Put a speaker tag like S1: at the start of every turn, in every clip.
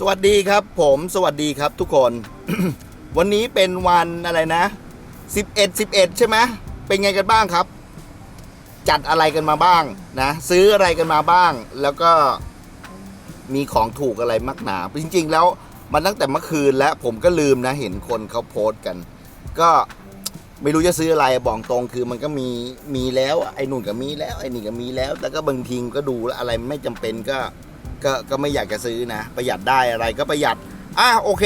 S1: สวัสดีครับผมสวัสดีครับทุกคน วันนี้เป็นวันอะไรนะ 11 11 ใช่ไหมเป็นไงกันบ้างครับ จัดอะไรกันมาบ้างนะ ซื้ออะไรกันมาบ้าง แล้วก็มีของถูกอะไรมากหนา จริง ๆ แล้วมันตั้งแต่เมื่อคืนแล้วผมก็ลืมนะ เห็นคนเขาโพสต์กัน ก็ไม่รู้จะซื้ออะไรบอกตรงคือมันก็มีมีแล้วไอ้นู่นก็มีแล้วไอ้นี่ก็มีแล้วแล้วก็บางทีก็ดูแล้วอะไรไม่จำเป็นก็ ก็ก็ไม่อยากจะซื้อนะ ประหยัดได้อะไรก็ประหยัดอะโอเค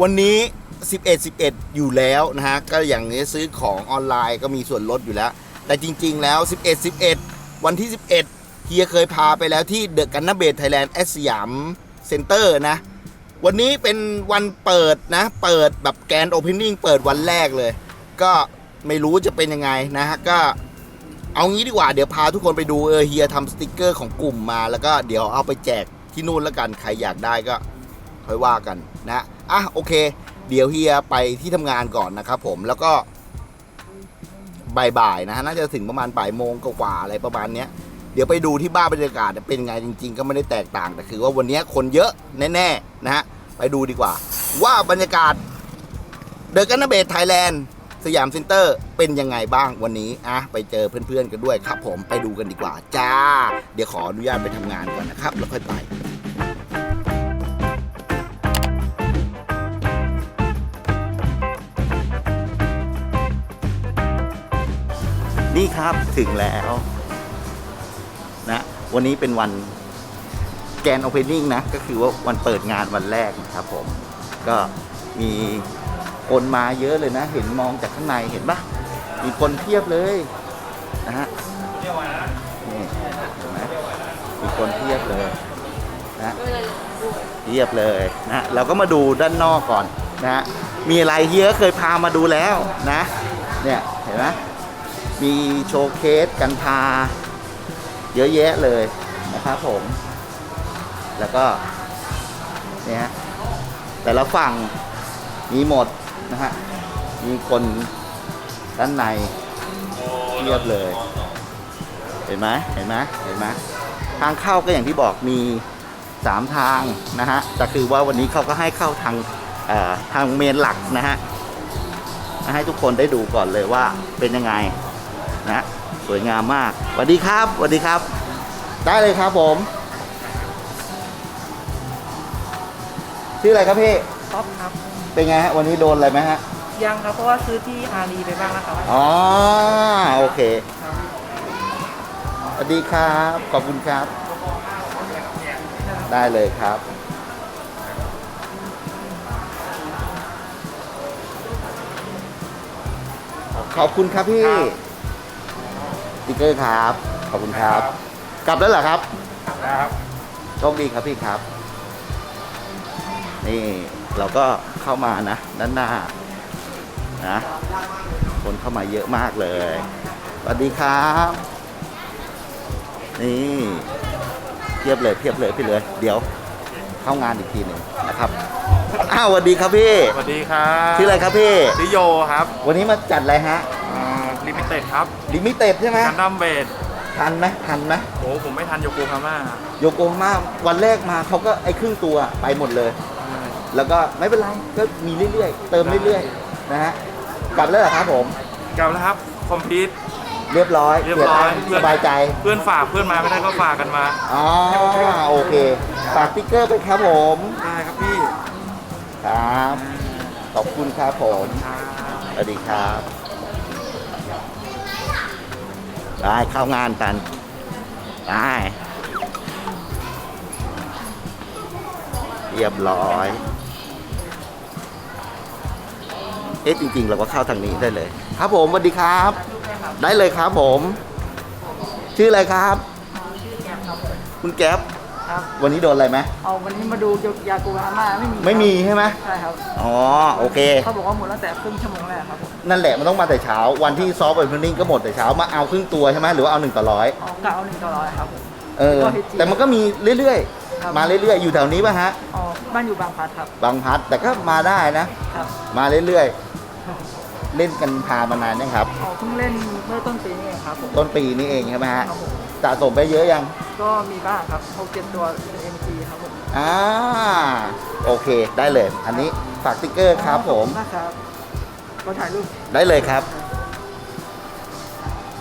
S1: วันนี้ 11 11 อยู่แล้วนะฮะก็อย่างนี้ซื้อของออนไลน์ก็มีส่วนลดอยู่แล้ว แต่จริง ๆ แล้ว 11 11 วันที่ 11เฮียเคยพาไปแล้วที่เดอะกันนาเบทไทยแลนด์แอสยามเซ็นเตอร์นะ วันนี้เป็นวันเปิดนะ เปิดแบบแกนโอเพนนิ่งเปิดวันแรกเลย ก็ไม่รู้จะเป็นยังไงนะฮะก็เอางี้ดีกว่าเดี๋ยวพาทุกคนไปดูเออเฮียทำสติกเกอร์ของกลุ่มมาแล้วก็เดี๋ยวเอาไปแจก ที่นู่นแล้วกัน ใครอยากได้ก็ค่อยว่ากันนะอะโอเค เดี๋ยวเฮียไปที่ทำงานก่อนนะครับผมแล้วก็บ่ายๆนะฮะน่าจะถึงประมาณบ่ายโมงกว่าอะไรประมาณเนี้ยเดี๋ยวไปดูที่บ้านบรรยากาศเป็นไงจริง ๆ ก็ไม่ได้แตกต่างแต่คือว่าวันนี้คนเยอะแน่ๆนะฮะไปดูดีกว่า ว่าบรรยากาศเดอะกันนาเบทไทยแลนด์สยามเซ็นเตอร์เป็นยังไงบ้างวันนี้อะไปเจอเพื่อนๆกันด้วยครับผมไปดูกันดีกว่า จ้า เดี๋ยวขออนุญาตไปทำงานก่อนนะครับ แล้วค่อยไป ครับถึงแล้วนะวันนี้เป็นวันแกนโอเพนนิ่งนะ ก็คือว่าวันเปิดงานวันแรกนะครับผม ก็มีคนมาเยอะเลยนะ เห็นมองจากข้างในเห็นปะมีคนเพียบเลยนะฮะนี่เห็นไหมมีคนเพียบเลยนะเพียบเลยนะเราก็มาดูด้านนอกก่อนนะมีอะไรเฮียเคยพามาดูแล้วนะ เนี่ยเห็นไหม มีโชว์เคสกันพา เยอะแยะเลยนะครับผม แล้วก็เนี่ยแต่ละฝั่งมีหมดนะฮะ มีคนด้านในเรียบเลย เห็นไหมเห็นไหมเห็นไหมทางเข้าก็อย่างที่บอกมีสามทางนะฮะแต่คือว่าวันนี้เขาก็ให้เข้าทางทางเมนหลักนะฮะมาให้ทุกคนได้ดูก่อนเลยว่าเป็นยังไง นะสวยงามมากสวัสดีครับสวัสดีครับ ได้เลยครับผม ชื่ออะไรครับพี่
S2: ท็อปครับ
S1: เป็นไงฮะวันนี้โดนอะไรไหมฮะ
S2: ยังครับ เพราะว่าซื้อที่อารีไปบ้างแล้วครับ
S1: อ๋อโอเคสวัสดีครับ ขอบคุณครับ ได้เลยครับ ขอบคุณครับพี่ส ติ๊กเกอร์ครับ ขอบคุณครับ กลับแล้วเหรอครับ
S2: ครับ
S1: โชคดีครับพี่ครับ นี่เราก็เข้ามานะด้านหน้านะ คนเข้ามาเยอะมากเลยสวัสดีครับ นี่เพียบเลยเพียบเลยพี่เลย เดี๋ยวเข้างานอีกทีหนึ่งนะครับอ้าวสวัสดีครับพี่
S3: สวัสดีครับ
S1: ชื่ออะไรครับพี่
S3: ชื่อโยครับ
S1: วันนี้มาจัดอะไรฮะ
S3: ลิมิเต็ดครับ
S1: ลิมิเต็ดใช่ไหม
S3: กันดั้มเบด
S1: ทันไหมทันไหม
S3: โอ้ผมไม่ทันโยโกฮาม่า
S1: โยโกฮาม่าวันแรกมาเขาก็ไอ้ครึ่งตัวไปหมดเลย แล้วก็ไม่เป็นไรก็มีเรื่อยๆ เติมเรื่อยๆนะฮะกลับแล้วเหรอครับผม
S3: กลับแล้วครับคอมพิว
S1: เรียบร้อย
S3: เรียบร้อย
S1: ปลี่นสบายใจ
S3: เพื่อนฝากเพื่อนมาไม่ได้ก็ฝากกันมา
S1: อ๋อโอเคฝากติ๊กเกอร์ไปครับผม
S3: ได้ครับพี่
S1: ครับขอบคุณครับผม
S3: ครับ
S1: สวัสดีครับ ได้เข้างานกันได้เรียบร้อย เอ๊ะจริงๆ เราก็เข้าทางนี้ได้เลย ครับผมสวัสดีครับ ได้เลยครับผม ชื่ออะไรครับ คุณแก๊ป
S2: ครับ
S1: วันนี้โดนอะไรไหม
S2: เอาวันนี้มาดูยากูฮาม่าไม่มี
S1: ไม่มีใช่ไหม
S2: ใช่ครับ
S1: อ๋อโอเค
S2: เขาบอกว่าหมดตั้งแต่ครึ่งชั่วโมงแรกครับผม
S1: นั่นแหละมันต้องมาแต่เช้า วันที่ซอฟต์โอเพนนิ่งก็หมดแต่เช้ามาเอาครึ่งตัวใช่ไหมหรือว่าเอาหนึ่งต่อร้อย
S2: เอากะเอาหนึ่งต่อร้อยครับผม
S1: เออ
S2: ก็ HG
S1: แต่มันก็มีเรื่อย
S2: ครับ
S1: ๆ มาเรื่อยๆ อยู่แถวนี้ป่ะฮะ
S2: อ๋อบ้านอยู่บางพลัดครับ
S1: บางพัดแต่ก็มาได้นะ
S2: ครับ
S1: มาเรื่อยๆ เล่นกันพามานานยังครับ
S2: อ๋อเพิ่งเล่นเมื่อต้นปีนี้เองครับผม
S1: ต้นปีนี้เองใช่ไหมฮะ
S2: ครับผม
S1: สะสมไปเยอะยัง
S2: ก็มีบ้างครับหกเจ็ดตัวเป็น MG ครับผม
S1: อ่า โอเค ได้เลย อันนี้ฝากสติ๊กเกอร์ครับผม
S2: ขอณมากครับก็ถ่ายรูป
S1: ได้เลยครับ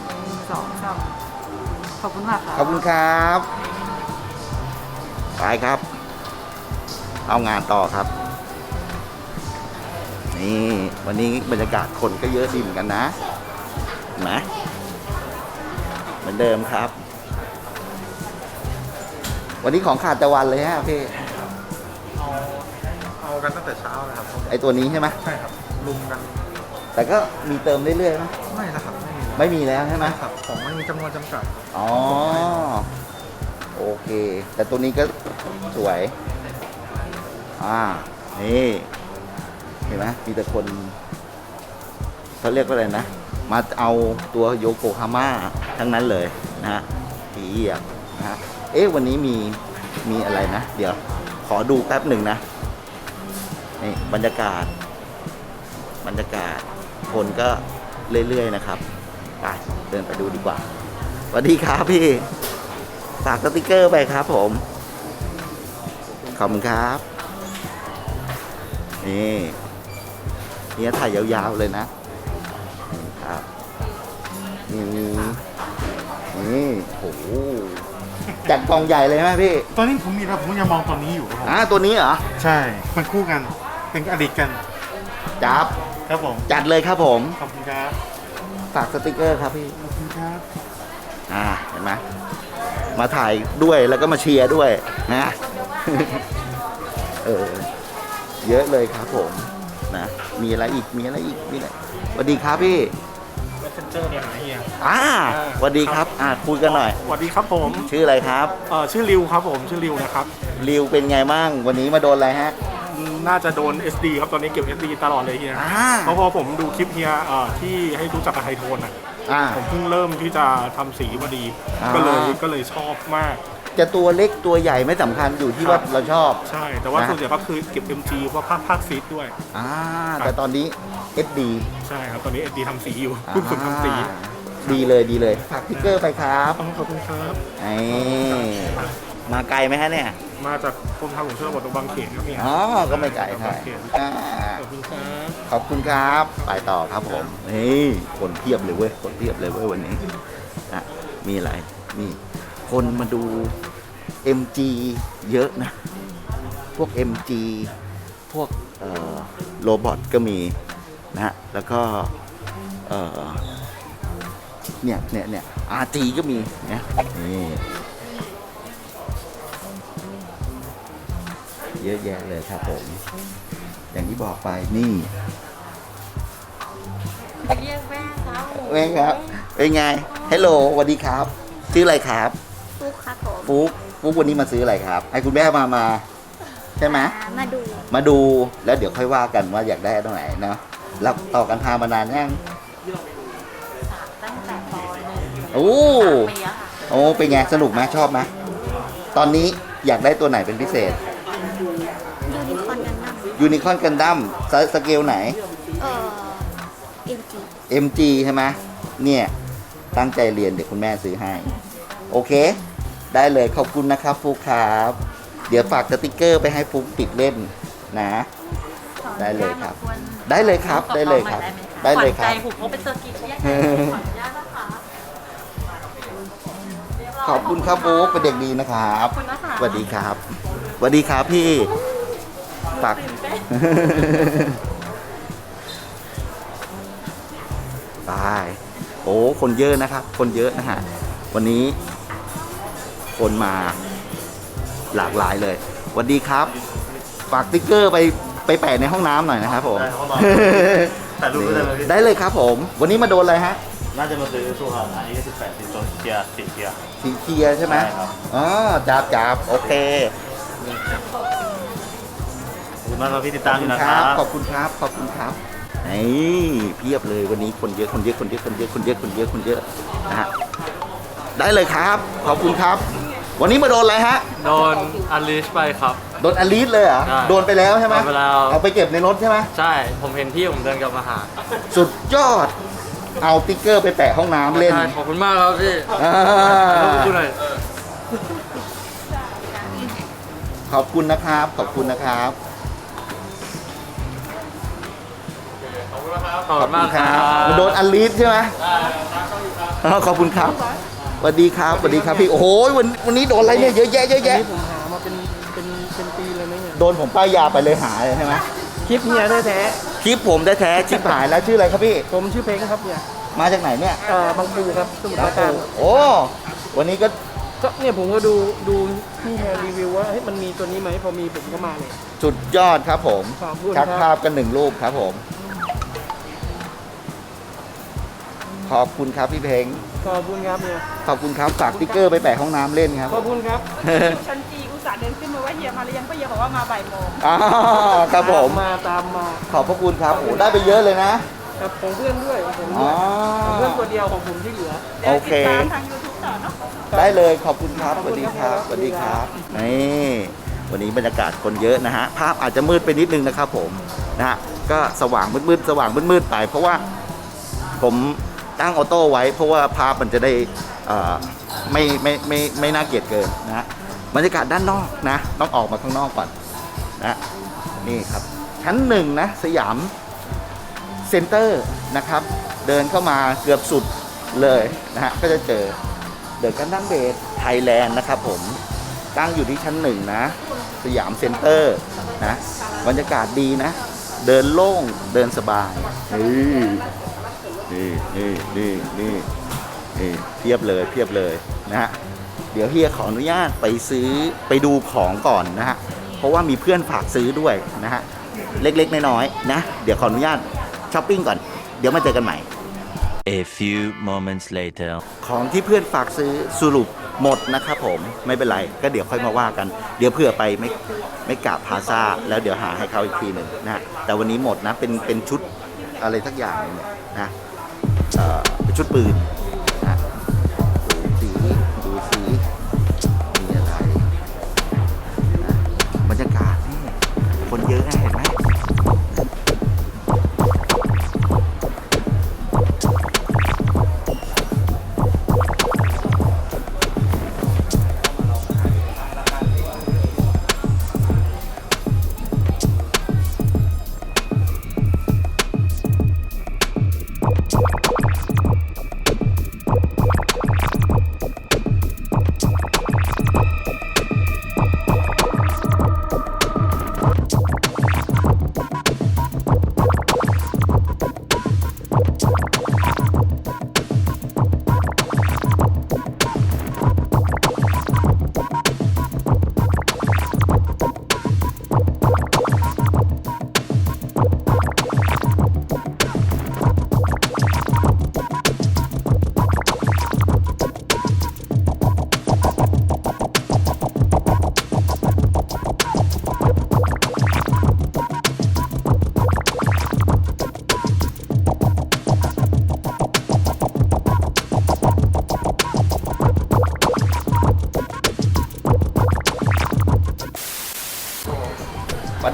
S2: หนึ่งสองสามขอบคุณมากครับ
S1: ขอบคุณครับ ไปครับ เอางานต่อครับ นี่ วันนี้บรรยากาศคนก็เยอะดีเหมือนกันนะเห็นไหมเหมือนเดิมครับ วันนี้ของขาดแต่วันเลยฮะพี่
S3: เอาเอากันตั้งแต่เช้าเลยครับ
S1: ไอตัวนี้ใช่ไหม
S3: ใช่ครับลุมกัน
S1: แต่ก็มีเติมเรื่อยๆไหม
S3: ไม่นะครับไม่มี
S1: ไม่มีแล้วใช่ไหม
S3: ครับของมันมีจำนวนจำกัด
S1: อ๋อโอเค แต่ตัวนี้ก็สวย อ่า นี่ เห็นไหมมีแต่คนเขาเรียกว่าอะไรนะ มาเอาตัวโยโกฮาม่าทั้งนั้นเลยนะฮะผีเอียบนะฮะเอ๊ะวันนี้มีมีอะไรนะ เดี๋ยวขอดูแป๊บหนึ่งนะนี่บรรยากาศ บรรยากาศ คนก็เรื่อยๆนะครับไปเดินไปดูดีกว่าสวัสดีครับพี่ฝากสติกเกอร์ไปครับผมขอบคุณครับนี่เนี่ยถ่ายยาวๆเลยนะนี่ครับนี่นี่โห จัดกองใหญ่เลยไหมพี่
S4: ตอนนี้ผมมีแล้วผมยังมองตอนนี้อยู่ครับผม
S1: อ่าตัวนี้เหรอ
S4: ใช่ มันคู่กัน เป็นอดีตกัน
S1: จับ
S4: ครับผม
S1: จัดเลยครับผม
S4: ขอบคุณครับ
S1: ฝากสติกเกอร์ครับพี่
S4: ขอบคุณครับ
S1: อ่าเห็นไหมมาถ่ายด้วยแล้วก็มาเชียร์ด้วยนะเออเยอะเลยครับผมนะมีอะไรอีกมีอะไรอีกมีอะไรสวัสดีครับพี่
S4: เมสเซนเจอร์เนี่ยไหนเฮีย
S1: อ่า สวัสดีครับ อ่าคุยกันหน่อย
S4: สวัสดีครับผม
S1: ชื่ออะไรครับ
S4: เอ่อชื่อริวครับผมชื่อริวนะครับ
S1: ริวเป็นไงมั่งวันนี้มาโดนอะไรฮะ
S4: อืมน่าจะโดน SD ครับตอนนี้เก็บ SD ตลอดเลยเฮีย
S1: อ่า
S4: เพราะพอผมดูคลิปเฮียเอ่อที่ให้รู้จักกับไฮโทนอะ
S1: อ่า
S4: ผมเพิ่งเริ่มที่จะทำสีพอดี
S1: อ่า
S4: ก็เลยก็เลยชอบมาก
S1: จะตัวเล็กตัวใหญ่ไม่สำคัญอยู่ที่ว่าเราชอบ
S4: ใช่ แต่ว่า
S1: นะ
S4: ส่วนใหญ่ก็คือเก็บ MG เพราะภาคภาคซีดด้วย
S1: อ่าแต่ตอนนี้ SD
S4: ใช่ครับ ตอนนี้ SD ทำสีอยู่เพิ่งฝึกทำสี
S1: อ่าดีเลยดีเลยฝากสติ๊กเกอร์ไปครับ
S4: ขอบคุณครับ
S1: นี่มาไกลไหมฮะเนี่ย
S4: มาจากกรมทางหลวงชนบทตรงบางเขนครับเนี่ย
S1: อ๋อ ก็ไม่ไกลเท่าไหร่อ่า
S4: ขอบคุณครับ
S1: ขอบคุณครับ ไปต่อครับผมนี่คนเพียบเลยเว้ย คนเพียบเลยเว้ยวันนี้นะมีอะไร นี่ คนมาดู MG เยอะนะ พวก MG พวกเอ่อโรบอทก็มีนะฮะ แล้วก็เอ่อเนี่ยเนี่ยเนี่ย RG ก็มีนะนี่เยอะแยะเลยครับผม อย่างที่บอกไปนี่
S5: เรียกแม่ครับ
S1: เองครับเป็นไงฮัลโหลสวัสดีครับ ชื่ออะไรครับ
S5: ฟุกครับผม
S1: ฟุก ฟุกวันนี้มาซื้ออะไรครับ ให้คุณแม่มามา ใช่ไหม
S5: มาดู
S1: มาดูแล้วเดี๋ยวค่อยว่ากันว่าอยากได้ตรงไหนเนาะรับต่อกันทามานานยัง
S5: ตั้งแต่ปหนึ่ง
S1: โอ้
S5: ปีแล้วค่ะ
S1: โอ้เป็นไงสนุกไหมชอบไหมตอนนี้อยากได้ตัวไหนเป็นพิเศษ
S5: ยูนิคอร์นกันนั่ง
S1: ยูนิคอนกันดั้มสเกลไหน
S5: เอ่อเอ็มจี
S1: MG ใช่ไหมเนี่ย ตั้งใจเรียนเดี๋ยวคุณแม่ซื้อให้ โอเค ได้เลยขอบคุณนะครับฟุกครับ เดี๋ยวฝากสติกเกอร์ไปให้ฟุกติดเล่นนะ ได้เลยครับได้เลยครับได้เลยครับได้เลยครับ
S5: ขวัญใจผมเขาเป็นเซอร์กิตเรียกไงขออนุญาตนะคะ
S1: ขอบคุณครับฟุกเป็นเด็กดีนะครับ
S5: ขอบคุณนะคะ
S1: สวัสดีครับสวัสดีครับพี่ฝากบาย โอ้ คนเยอะนะครับ คนเยอะนะฮะ วันนี้ คนมาหลากหลายเลยสวัสดีครับ ฝากสติ๊กเกอร์ไปไปแปะในห้องน้ำหน่อยนะครับผม
S6: ได้ห้องน้ถ่ายรูปได้เลยพี่
S1: ได้เลยครับผม วันนี้มาโดนอะไรฮะ
S6: น่าจะมาซื้อตัวครับอันนี้ก็18สีโซนเกียร์ สีเกียร์
S1: สีเขียวใช่ไหม
S6: ใช่ครับ
S1: อ๋อจับจับโอเค
S6: ขอบคุณมากครับพี่ติดตามอยู่นะ
S1: ข
S6: ค
S1: อบ
S6: รับ
S1: ขอบคุณครับ ขอบคุณครับนี่เพียบเลยวันนี้คนเยอะคนเยอะคนเยอะคนเยอะคนเยอะคนเยอะคนเยอะนะฮะได้เลยครับ ขอบคุณครับ วันนี้มาโดนอะไรฮะ
S3: โดนอัลิสไปครับ
S1: โดนอลิสเลยเหรอ
S3: ใช่
S1: โดนไปแล้วใช่ไหม
S3: โดนไปแล้ว
S1: เอาไปเก็บในรถใช่ไหม
S3: ใช่ ผมเห็นที่ผมเดินกลับมาหา
S1: สุดยอด เอาติ๊กเกอร์ไปแปะห้องน้ำเล่น
S3: ขอบคุณมากครับพี่ขอบคุณนะครับ
S1: ขอบคุณนะครับ ขอบคุณมาครับ
S6: ขอบคุณครับ
S1: โดนอลิสใช่ไหมอ่าขอบคุณครับ สวัสดีครับสวัสดีครับพี่โอ้โหวันวันนี้โดนอะไรเนี่ยเยอะแยะเยอะแยะ
S2: นี่ผมหามาเป็นเป็นเป็นปีเลยนะเนี่ย
S1: โดนผมป้ายยาไปเลยหายใช่ไหม
S2: คลิปเฮียแท้
S1: คลิปผมแท้ๆชิบหายแล้วชื่ออะไรครับพี่
S2: ๆผมชื่อเพลงครับเนี่ย
S1: มาจากไหนเนี่ย
S2: เอ่อบางปูครับสมุทรปราการ
S1: โอ้วันนี้ก็
S2: ก็เนี่ยผมก็ดูดูที่เฮียรีวิวว่าเฮ้ยมันมีตัวนี้ไหมพอมีผมก็มาเลย
S1: สุดยอดครับผม
S2: ขอบคุณ
S1: ชัก
S2: ครับ
S1: ภาพกันหนึ่งรูปครับผม ขอบคุณครับพี่เพลง
S2: ขอบคุณครับเนี่ย
S1: ขอบคุณครับฝากติ๊กเกอร์ไปแปะห้องน้ำเล่นครับ
S2: ขอบคุณครับ
S5: ชั้นจีอุตส่าห์เดินขึ้นมาว่าเฮียมาหรือยังเพราะเฮียบอกว่ามาบ่ายโมง
S1: อ๋อครับผม
S2: มาตามมา
S1: ขอบพระคุณครับโอ้ได้ไปเยอะเลยนะ
S2: ครับของเพื่อนด้วยของผม
S1: อ๋
S2: ด้
S1: อ
S2: วยของเพื่อนตัวเดียวของผมที่เหลือ
S5: เดี๋ยว
S1: โอเค
S5: ติดตามทางยูทูบต่อเนาะ
S1: ได้เลยขอบคุณครับส
S2: ขอบ
S1: วัส
S2: คุณ
S1: ดีค
S2: ครั
S1: รับบสวัสดีครับนี่วันนี้บรรยากาศคนเยอะนะฮะภาพอาจจะมืดไปนิดนึงนะครับผมนะฮะก็สว่างมืดๆสว่างมืดๆไปเพราะว่าผม ตั้งออโต้ไว้ เพราะว่าภาพมันจะได้เอ่ไม่ไม่ไม่ไม่น่าเกลียดเกินนะบรรยากาศด้านนอกนะ ต้องออกมาข้างนอกก่อนนะนี่ครับ ชั้นหนึ่งนะ สยามเซ็นเตอร์นะครับ เดินเข้ามาเกือบสุดเลยนะฮะก็จะเจอเดอะกันดั้งเบสไทยแลนด์นะครับผมตั้งอยู่ที่ชั้นหนึ่งนะ สยามเซ็นเตอร์นะบรรยากาศดีนะ เดินโล่งเดินสบายนี่ นี่นี่นี่นี่นี่เพียบเลยเพียบเลยนะฮะเดี๋ยวเฮียขออนุญาตไปซื้อไปดูของก่อนนะฮะเพราะว่ามีเพื่อนฝากซื้อด้วยนะฮะเล็กๆน้อยๆนะ เดี๋ยวขออนุญาตช้อปปิ้งก่อน เดี๋ยวมาเจอกันใหม่
S7: A few moments later.
S1: ของที่เพื่อนฝากซื้อสรุปหมดนะครับผมไม่เป็นไรก็เดี๋ยวค่อยมาว่ากัน เดี๋ยวเผื่อไปไม่ไม่กะพาซาแล้วเดี๋ยวหาให้เขาอีกทีหนึ่งนะฮะแต่วันนี้หมดนะเป็นเป็นชุดอะไรทักอย่างหนึ่งเนี่ยนะเอ่อเป็น ชุดปืน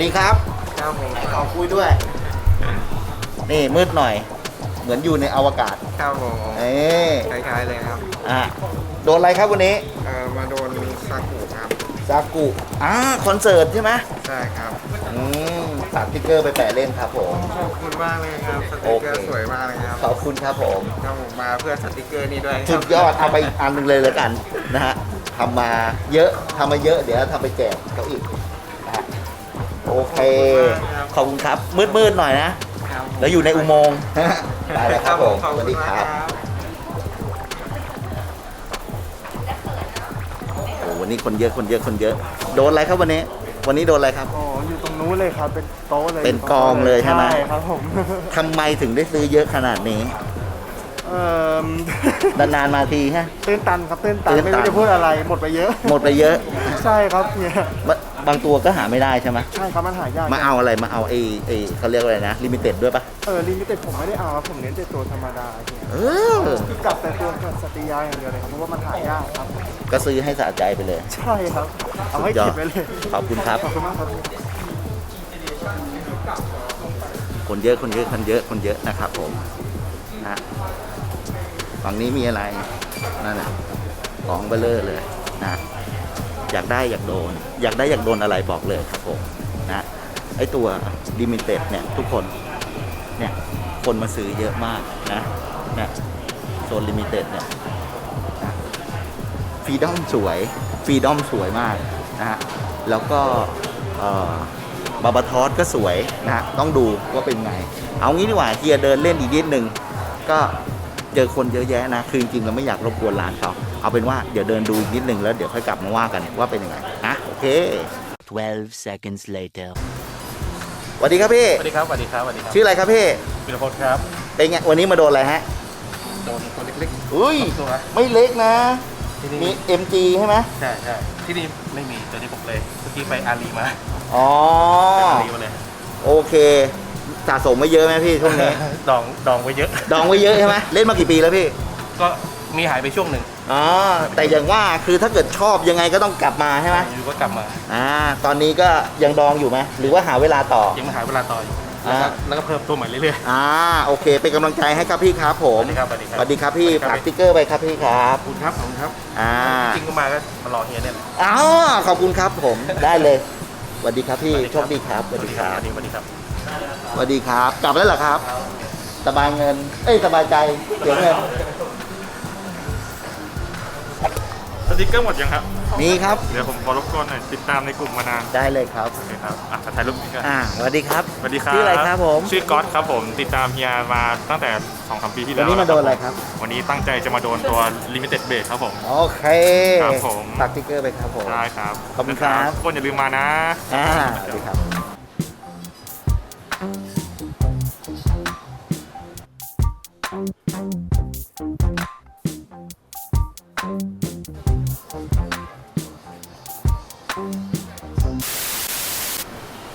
S1: ดีครับ
S3: ครับผม
S1: ขอคุยด้วย นี่มืดหน่อย เหมือนอยู่ในอวกาศ
S3: ครับผม
S1: เอ๊
S3: คล้ายๆเลยครับ
S1: อะโดนอะไรครับวันนี้
S3: เอ่อมาโดนซากุครับ
S1: ซากุอ่าคอนเสิร์ตใช่ไหม
S3: ใช่ครับ
S1: อืมฝากสติ๊กเกอร์ไปแปะเล่นครับผม
S3: ขอบคุณมากเลยครับสติกเกอ
S1: โอ
S3: ร์
S1: เค
S3: สวยมากเลยครับ
S1: ขอบคุณครับผม
S3: ครับผมมาเพื่อสติกเกอร์นี่ด้วยครับ
S1: สุดยอดเอาไปอีกอันหนึ่งเลยแล้วกันนะฮะทำมาเยอะทำมาเยอะเดี๋ยวทำไปแจกเขาอีกนะฮะ โอเค ขอบคุณครับ มืดๆหน่อยนะ
S3: ครับผม
S1: แล้วอยู่ในอุโมงค์ได้แล้วครับผม
S3: ขอบ
S1: สวัส
S3: คุ
S1: ดี
S3: ณ
S1: ค
S3: มาก
S1: รับ
S3: ครับ
S1: โอ้วันนี้คนเยอะคนเยอะคนเยอะ โดนอะไรครับวันนี้ วันนี้โดนอะไรครับ
S2: อ๋อ อยู่ตรงนู้นเลยครับ เป็นโต๊ะเลย
S1: เป็นกองเลยใช่ไหม
S2: ใช่ครับผม
S1: ทำไมถึงได้ซื้อเยอะขนาดนี้
S2: เอ่อนา
S1: นๆมาทีฮะ
S2: ตื้นตันครับตื้นตัน
S1: ตื้นตัน
S2: ไม่รู้จะพูดอะไรหมดไปเยอะ
S1: หมดไปเยอะ
S2: ใช่ครับเนี่ย
S1: บะบางตัวก็หาไม่ได้ใช่ไหม
S2: ใช่ครับมันหายาก
S1: มาเอาอะไรมาเอาไอ้ไอ้เขาเรียกว่าอะไรนะลิมิเต็ดด้วยปะ
S2: เออลิมิเต็ดผมไม่ได้เอาครับผมเน้นแต่ตัวธรรมดาเนี่ย
S1: เออ
S2: คือกลับแต่ตัวสตรียาอย่างเดียวเลยครับเพราะว่ามันหายากครับ
S1: ก็ซื้อให้สะใจไปเลย
S2: ใช่ครับ เอาให้
S1: ยอ
S2: เก็
S1: ด
S2: บไว้เลย
S1: ขอบคุณครับ
S2: ขอบคุณมากครับ
S1: คนเยอะคนเยอะคนเยอะคนเยอะนะครับผมนะฮะฝั่งนี้มีอะไรนั่นน่ะของเบลเลอร์เลยนะ อยากได้อยากโดน อยากได้อยากโดนอะไรบอกเลยครับผมนะไอตัวดิมิเต็ดเนี่ยทุกคนเนี่ยคนมาซื้อเยอะมากนะเนะโซนลิมิเต็ดเนี่ยฟรีดอมสวยฟรีดอมสวยมากนะฮะแล้วก็บาบาทอสก็สวยนะฮะต้องดูว่าเป็นไง เอางี้ดีกว่าเฮียเดินเล่นอีกนิดนึงก็เจอคนเยอะแยะนะ คือจริงๆเราไม่อยากรบกวนร้านเขา เอาเป็นว่าเดี๋ยวเดินดูอีกนิดนึงแล้วเดี๋ยวค่อยกลับมาว่ากันว่าเป็นยังไงนะโอเค
S7: 12 seconds later.
S1: สวัสดีครับพี่
S6: สวัสดีครับสวัสดีครับสวัสดีครับ
S1: ชื่ออะไรครับพี่
S6: พิรพลครับ
S1: เป็นไงวันนี้มาโดนอะไรฮะ
S6: โดนตัวเล็ก
S1: อุ้ย
S6: ๆตัว
S1: ไม่เล็กนะ
S6: ที่
S1: มี
S6: นี่
S1: MG ใช่ไหม
S6: ใช่ใช่ที่นี่ไม่มีตัวนี้ผมเลยเมื่อกี้ไปอาลีมา
S1: อ๋อ
S6: ไปอาลีมาเลย
S1: โอเคสะสมไว้เยอะไหมพี่ช่วงนี้
S6: ดองดองไว้เยอะ
S1: ดองไว้เยอะใช่ไหมเล่นมากี่ปีแล้วพี่
S6: ก็มีหายไปช่วงหนึ่ง
S1: อ๋อแต่อย่างว่าคือถ้าเกิดชอบยังไงก็ต้องกลับมาใช่ไหม
S6: อยู่ก็กลับมา
S1: อ่าตอนนี้ก็ยังดองอยู่ไหมหรือว่าหาเวลาต่อ
S6: ยังมาหาเวลาต่ออยู่แล้วก็
S1: อ่า
S6: แล้วก็เพิ่มตัวใหม่เรื่อย
S1: อ่าโอเค เป็นกำลังใจให้ครับพี่ครับผ
S6: ๆส
S1: ม
S6: วัสดีครับสวัสดีครับ
S1: สวัสดีครับพี่
S6: สวัสดี
S1: ฝากสติ๊กเกอร์ไปครับพี่ครับ
S6: ขอบคุณครับขอบคุณครับ
S1: อ่า
S6: จริงก็มาก็มารอเฮียเนี่ยแหละ
S1: อ๋อขอบคุณครับผมได้เลยสวัสดีครับพี่โชคดีครับส
S6: ส
S1: วั
S6: วั
S1: ส
S6: ส
S1: ดี
S6: ดี
S1: ค
S6: ครั
S1: รั
S6: บบสวัสดีครับ
S1: สวัสดีครับ กลับแล้วเหรอครับ สบายเงิน เอ้ยสบายใจเสียเงิน
S4: ติกเกอร์หมดยังครับ
S1: มีครับ
S4: เดี๋ยวผมขอรบกวนหน่อยติดตามในกลุ่มมานาน
S1: ได้เลยครับ
S4: โอเคครับ อะถ่ายรูปนี้กัน
S1: อ่าสวัสดีครับ
S4: สวัสดีครับ
S1: ชื่ออะไรครับผม
S4: ชื่อก๊อตครับผม ติดตามเฮียมาตั้งแต่2อสปีที่แล้
S1: วัน
S4: ว
S1: นี้มาโดนอะไรครับ
S4: วันนี้ตั้งใจจะมาโดนตัว Limited b a s e ครับผม
S1: โอเค
S4: ครับผม
S1: ฝากสติ๊กเกอร์ไปครับผม
S4: ได้ครับ
S1: ขอบคุณครับ
S4: ทุกคนอย่าลืมมานะ
S1: อ่าสวัสดีครับ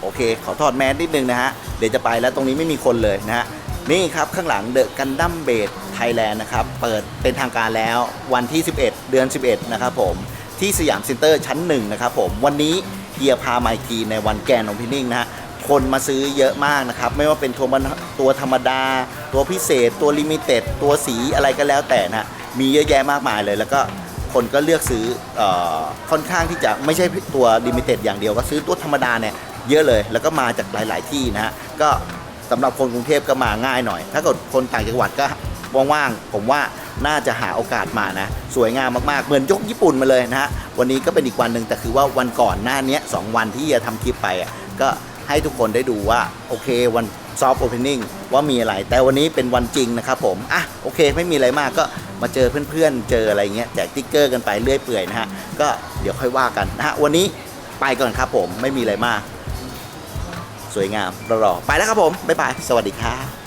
S1: โอเค ขอถอดแมสนิดนึงนะฮะ เดี๋ยวจะไปแล้วตรงนี้ไม่มีคนเลยนะฮะ นี่ครับข้างหลังเดอะกันดั้มเบดไทยแลนด์นะครับ เปิดเป็นทางการแล้ววันที่ 11 เดือน 11 นะครับผม ที่สยามเซ็นเตอร์ชั้น 1 นะครับผม วันนี้เฮียพาไมคีในวันแกนโอเพนนิ่งนะฮะคนมาซื้อเยอะมากนะครับ ไม่ว่าเป็นตัวตัวธรรมดา ตัวพิเศษ ตัวลิมิเต็ด ตัวสีอะไรก็แล้วแต่นะฮะมีเยอะแยะมากมายเลย แล้วก็คนก็เลือกซื้อออค่อนข้างที่จะไม่ใช่ตัวลิมิเต็ดอย่างเดียวก็ซื้อตัวธรรมดาเนี่ย เยอะเลย แล้วก็มาจากหลาย ๆ ที่นะฮะก็สำหรับคนกรุงเทพก็มาง่ายหน่อย ถ้าเกิดคนต่างจังหวัดก็ว่างๆผมว่าน่าจะหาโอกาสมานะ สวยงามมากๆ เหมือนยกญี่ปุ่นมาเลยนะฮะ วันนี้ก็เป็นอีกวันหนึ่งแต่คือว่าวันก่อนหน้านี้สองวันที่จะทำคลิปไปอะก็ให้ทุกคนได้ดูว่า โอเควันซอฟต์โอเพนนิ่งว่ามีอะไร แต่วันนี้เป็นวันจริงนะครับผม อะ โอเค ไม่มีอะไรมากก็มาเจอเพื่อนๆ เจออะไรเงี้ยแจกติ๊กเกอร์กันไปเรื่อยเปื่อยนะฮะ ก็เดี๋ยวค่อยว่ากันนะฮะ วันนี้ไปก่อนครับผมไม่มีอะไรมาก สวยงามรอๆไปแล้วครับผมบ๊ายบายสวัสดีครับ